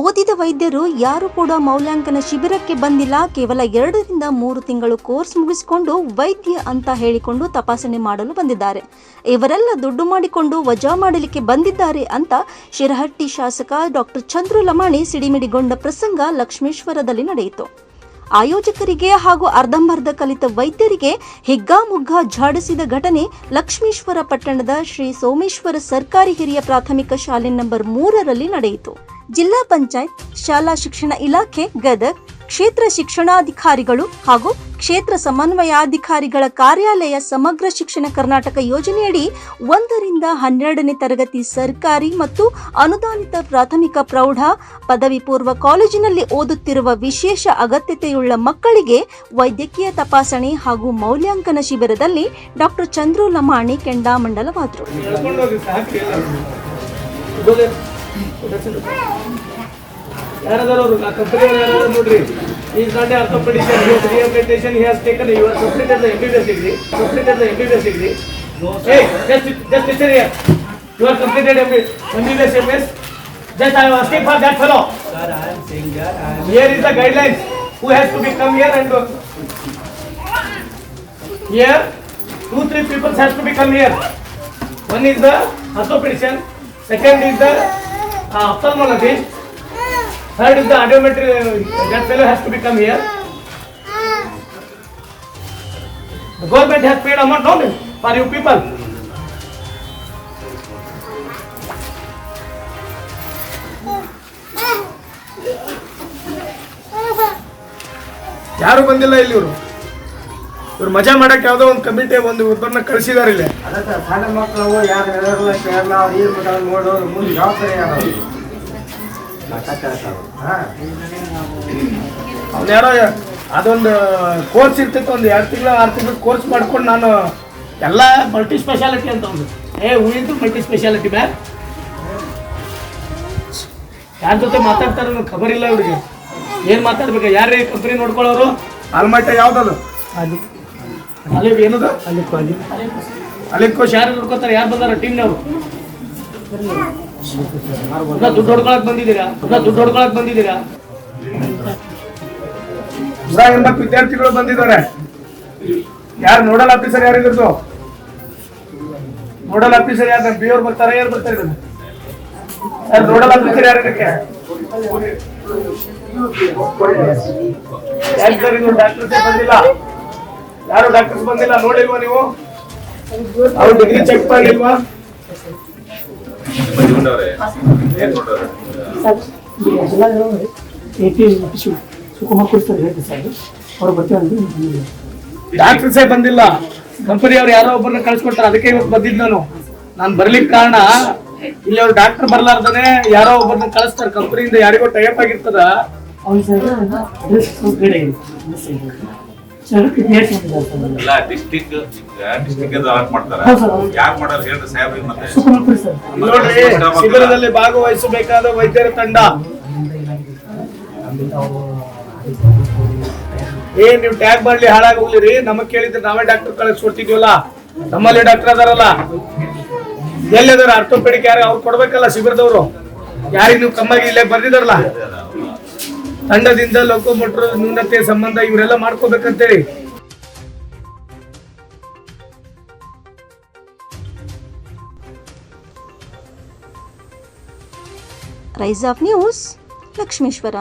ಓದಿದ ವೈದ್ಯರು ಯಾರು ಕೂಡ ಮೌಲ್ಯಾಂಕನ ಶಿಬಿರಕ್ಕೆ ಬಂದಿಲ್ಲ. ಕೇವಲ ಎರಡರಿಂದ ಮೂರು ತಿಂಗಳು ಕೋರ್ಸ್ ಮುಗಿಸಿಕೊಂಡು ವೈದ್ಯ ಅಂತ ಹೇಳಿಕೊಂಡು ತಪಾಸಣೆ ಮಾಡಲು ಬಂದಿದ್ದಾರೆ. ಇವರೆಲ್ಲ ದುಡ್ಡು ಮಾಡಿಕೊಂಡು ವಜಾ ಮಾಡಲಿಕ್ಕೆ ಬಂದಿದ್ದಾರೆ ಅಂತ ಶಿರಹಟ್ಟಿ ಶಾಸಕ ಡಾಕ್ಟರ್ ಚಂದ್ರು ಲಮಾಣಿ ಸಿಡಿಮಿಡಿಗೊಂಡ ಪ್ರಸಂಗ ಲಕ್ಷ್ಮೇಶ್ವರದಲ್ಲಿ ನಡೆಯಿತು. ಆಯೋಜಕರಿಗೆ ಹಾಗೂ ಅರ್ಧಂಬರ್ಧ ಕಲಿತ ವೈದ್ಯರಿಗೆ ಹಿಗ್ಗಾಮುಗ್ಗಾ ಝಾಡಿಸಿದ ಘಟನೆ ಲಕ್ಷ್ಮೀಶ್ವರ ಪಟ್ಟಣದ ಶ್ರೀ ಸೋಮೇಶ್ವರ ಸರ್ಕಾರಿ ಹಿರಿಯ ಪ್ರಾಥಮಿಕ ಶಾಲೆ ನಂಬರ್ ಮೂರರಲ್ಲಿ ನಡೆಯಿತು. ಜಿಲ್ಲಾ ಪಂಚಾಯತ್, ಶಾಲಾ ಶಿಕ್ಷಣ ಇಲಾಖೆ, ಗದಗ್, ಕ್ಷೇತ್ರ ಶಿಕ್ಷಣಾಧಿಕಾರಿಗಳು ಹಾಗೂ ಕ್ಷೇತ್ರ ಸಮನ್ವಯಾಧಿಕಾರಿಗಳ ಕಾರ್ಯಾಲಯ ಸಮಗ್ರ ಶಿಕ್ಷಣ ಕರ್ನಾಟಕ ಯೋಜನೆಯಡಿ ಒಂದರಿಂದ ಹನ್ನೆರಡನೇ ತರಗತಿ ಸರ್ಕಾರಿ ಮತ್ತು ಅನುದಾನಿತ ಪ್ರಾಥಮಿಕ ಪ್ರೌಢ ಪದವಿ ಪೂರ್ವ ಕಾಲೇಜಿನಲ್ಲಿ ಓದುತ್ತಿರುವ ವಿಶೇಷ ಅಗತ್ಯತೆಯುಳ್ಳ ಮಕ್ಕಳಿಗೆ ವೈದ್ಯಕೀಯ ತಪಾಸಣೆ ಹಾಗೂ ಮೌಲ್ಯಾಂಕನ ಶಿಬಿರದಲ್ಲಿ ಡಾಕ್ಟರ್ ಚಂದ್ರು ಲಮಾಣಿ ಕೆಂಡಾಮಂಡಲವಾದರು. ಹೇಳ್ಕೊಂಡು ಹೋಗಿ ಸಾಕ್ರಿ ಎಲ್ಲರೂ. ಇಗೋದೆ. ಯಾರದಾರ ಅವರು ಆ ಕಂಪನಿ ಯಾರಾದ್ರು ನೋಡ್ರಿ ಈಗ not orthopedician he's rehabilitation he has taken you are completed the MBBS degree completed the MBBS degree hey just just listen here you are completed MBBS MS just I am asking for that fellow Sir, I am saying that I am Here is the guidelines. Who has to be come here and do. Here, two, three people has to be come here. One is the orthopedician, second is the uh, ophthalmologist, third is the audiometry, uh, that fellow has to be come here. The government has paid amount, no, for you people. ಯಾರು ಬಂದಿಲ್ಲ ಇಲ್ಲಿ ಇವರು ಇವ್ರು ಮಜಾ ಮಾಡಕ್ಕೆ ಯಾವ್ದೋ ಒಂದು committee ಒಂದು ಒಬ್ಬರನ್ನ ಕಳಿಸಿದಾರೆ ಇಲ್ಲಿ. ಅದಕ್ಕೆ ಸಣ್ಣ ಮಕ್ಕಳು ಯಾರು ಹೇಳೋಲ್ಲ ಕೇಳಲ್ಲ ಅವ್ರು ಏನು ನೋಡೋರು ಮುಂದೆ ಜವಾಬ್ದಾರಿ ಯಾರು? ಅವ್ನು ಯಾರೋ ಅದೊಂದು ಕೋರ್ಸ್ ಇರ್ತಿತ್ತು ಒಂದು ಎರಡು ತಿಂಗಳು ಆರು ತಿಂಗಳು ಕೋರ್ಸ್ ಮಾಡ್ಕೊಂಡು ನಾನು ಎಲ್ಲ ಮಲ್ಟಿ ಸ್ಪೆಷಾಲಿಟಿ ಅಂತ ಒಂದು. ಏ ಉಳಿದು ಮಲ್ಟಿ ಸ್ಪೆಷಾಲಿಟಿ ಬ್ಯಾ ಯಾರ ಜೊತೆ ಮಾತಾಡ್ತಾರೆ ಅನ್ನೋ ಖಬರ್ ಇಲ್ಲ ಇವ್ರಿಗೆ. ಏನು ಮಾತಾಡ್ಬೇಕು? ಯಾರೇ ಕಂಪ್ನಿ ನೋಡ್ಕೊಳ್ಳೋರು? ಆಲ್ಮಟ್ಟ ಯಾವ್ದದು? ಅಲ್ಲಿ ಅಲ್ಲಿ ಏನದ? ಅಲ್ಲಿ ಅಲ್ಲಿ ಅಲ್ಲಿ ಕೋಶ್ ಯಾರು ನೋಡ್ಕೋತಾರೆ? ಯಾರು ಬಂದಾರ? ಟೀಮ್ನವರು ದುಡ್ಡು ಹೊಡ್ಕೊಳಕ್ ಬಂದಿದ್ದೀರಾ? ದುಡ್ಡು ಹೊಡ್ಕೊಳಕ್ ಬಂದಿದ್ದೀರಾ? ನೂರ ಎಂಬತ್ತು ವಿದ್ಯಾರ್ಥಿಗಳು ಬಂದಿದ್ದಾರೆ. ಯಾರು ನೋಡಲ್ ಆಫೀಸರ್ ಯಾರಿದ್ರು ನೋಡಲ್ ಆಫೀಸರ್ ಯಾರು ಬಿ ಅವ್ರು ಬರ್ತಾರೆ ಯಾರು ಬರ್ತಾರೆ? ಯಾರು ನೋಡಲ್ ಆಫೀಸರ್ ಯಾರು ಇದಕ್ಕೆ? ಯಾರು ಸರ್ ಇನ್ನು ಡಾಕ್ಟರ್ಸ್ ಬಂದಿಲ್ಲ? ಯಾರು ಡಾಕ್ಟರ್ಸ್ ಬಂದಿಲ್ಲ ನೋಡಿಲ್ವಾ ನೀವು? ಅವ್ರು ಡಿಗ್ರಿ ಚೆಕ್ ಮಾಡಿಲ್ವಾ? ಸುಕುಮಾರ್ ಕೊಡ್ತಾರೆ ಹೇಳ್ತೀವಿ ಸರ್. ಅವ್ರು ಬರ್ತೀವಿ ಡಾಕ್ಟರ್ಸೇ ಬಂದಿಲ್ಲ. ಕಂಪನಿಯವ್ರು ಯಾರೋ ಒಬ್ಬರನ್ನ ಕಳ್ಸಿಕೊಡ್ತಾರೆ. ಅದಕ್ಕೆ ಇವತ್ತು ಬಂದಿದ್ದು ನಾನು. ನಾನು ಬರ್ಲಿಕ್ಕೆ ಕಾರಣ ಇಲ್ಲಿ ಅವ್ರು ಡಾಕ್ಟರ್ ಬರ್ಲಾರ್ದನೆ ಯಾರೋ ಒಬ್ಬರನ್ನ ಕಳಿಸ್ತಾರೆ. ಕಂಪನಿಯಿಂದ ಯಾರಿಗೋ ಟೈಪ್ ಆಗಿರ್ತದ. ಅವ್ನು ಸರ್. ಎಲ್ಲ ಡಿಸ್ಟಿಕ್ ಡಿಸ್ಟಿಕ್ ಅಲಾಟ್ ಮಾಡ್ತಾರೆ. ಹೌದು ಸರ್, ಹೌದು. ಯಾರು ಮಾಡೋರು ಹೇಳ್ರಿ ಸಾಹೇಬ್ರಿಗೆ ಮತ್ತೆ ನೋಡ್ರಿ ಶಿಬಿರದಲ್ಲಿ ಭಾಗವಹಿಸಬೇಕಾದ ವೈದ್ಯರ ತಂಡ. ಏ ನೀವು ಟ್ಯಾಗ್ ಮಾಡ್ಲಿ ಹಾಳಾಗೋಗ್ಲಿರಿ. ನಮಗ್ ಕೇಳಿದ್ರೆ ನಾವೇ ಡಾಕ್ಟರ್ ಕಳಿಸ್ಕೊಡ್ತಿದ್ವಲ್ಲ ನಮ್ಮಲ್ಲಿ ಡಾಕ್ಟರ್ ಅದಾರಲ್ಲ. ಎಲ್ಲಿದಾರ ಆರ್ಥೋಪೆಡಿಕ್ ಯಾರು ಅವ್ರು ಕೊಡ್ಬೇಕಲ್ಲ ಶಿಬಿರದವ್ರು. ಯಾರಿಗೆ ನೀವು ಕಮ್ಮಾಗಿ ಇಲ್ಲೇ ಬರ್ದಿದಾರಲ್ಲ ತಂಡದಿಂದ ಲೋಕೋಮೋಟರ್ ನ್ಯೂನತೆ ಸಂಬಂಧ ಇವರೆಲ್ಲ ಮಾಡ್ಕೋಬೇಕಂತೇಳಿ. Rise of news Lakshmeshwar